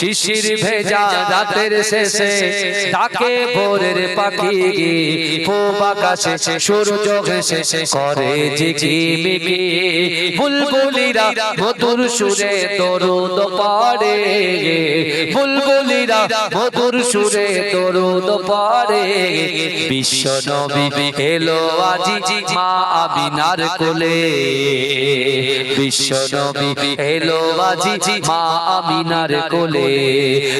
শিশির ভেজা রাতের শেষে তাকে ভোরের পাখি আকাশে সূর্য শেষে করে ঝিকিমিকি বুলবুলিরা মধুর সুরে দরুদ পাড়ে। বুলবুলিরা মধুর সুরে দরুদ পাড়ে বিশ্ব নবী এলো আজি মা আমিনার কোলে। বিশ্ব নবী এলো আজি মা আমিনার কোলে।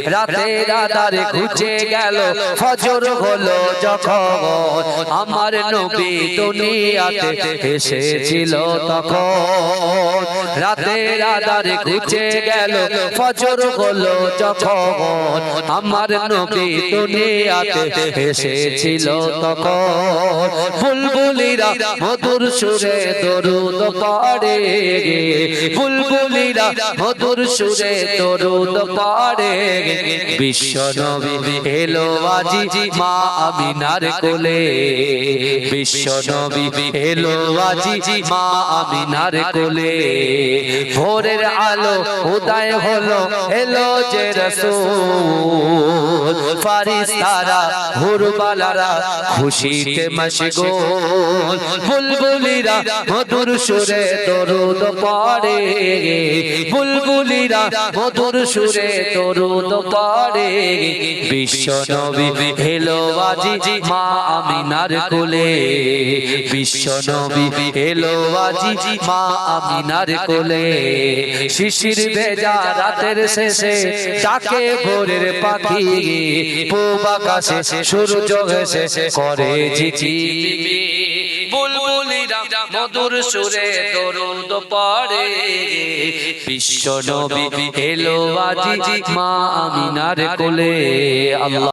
রাতে রাতারে খুঁজে গেল, ফজর হলো যখন। আমার নবী দুনিয়াতে এসেছিল তখন। রাতে রাতারে খুঁজে গেল, ফজর হলো যখন। আমার নবী দুনিয়াতে এসেছিল তখন বুলবুলিরা মধুর সুরে দরুদ পাড়ে বুলবুলিরা মধুর সুরে দরুদ পাড়ে বিশ্ব নবী এলো আজি মা আমিনার কোলে। বিশ্ব নবী এলো আজি মা আমিনার কোলে। ভোরের আলো উদয় হলো, এলো যে রসূল ফারিস্তারা, হুরবালারা খুশিতে মশগুল, বুলবুলিরা মধুর সুরে দরুদ পড়ে, বুলবুলিরা মধুর সুরে দরুদ পড়ে। বিশ্ব নবী এলো আজি মা আমিনার কোলে, বিশ্ব নবী এলো আজি মা আমিনার কোলে। শিশির ভেজা রাতের শেষে ডাকে ভোরের পাখি পূব আকাশে সূর্য করে মধুর সুরে দরুদ পড়ে। বিশ্ব নবী এলো আজি মা আমিনার কোলে। আল্লাহ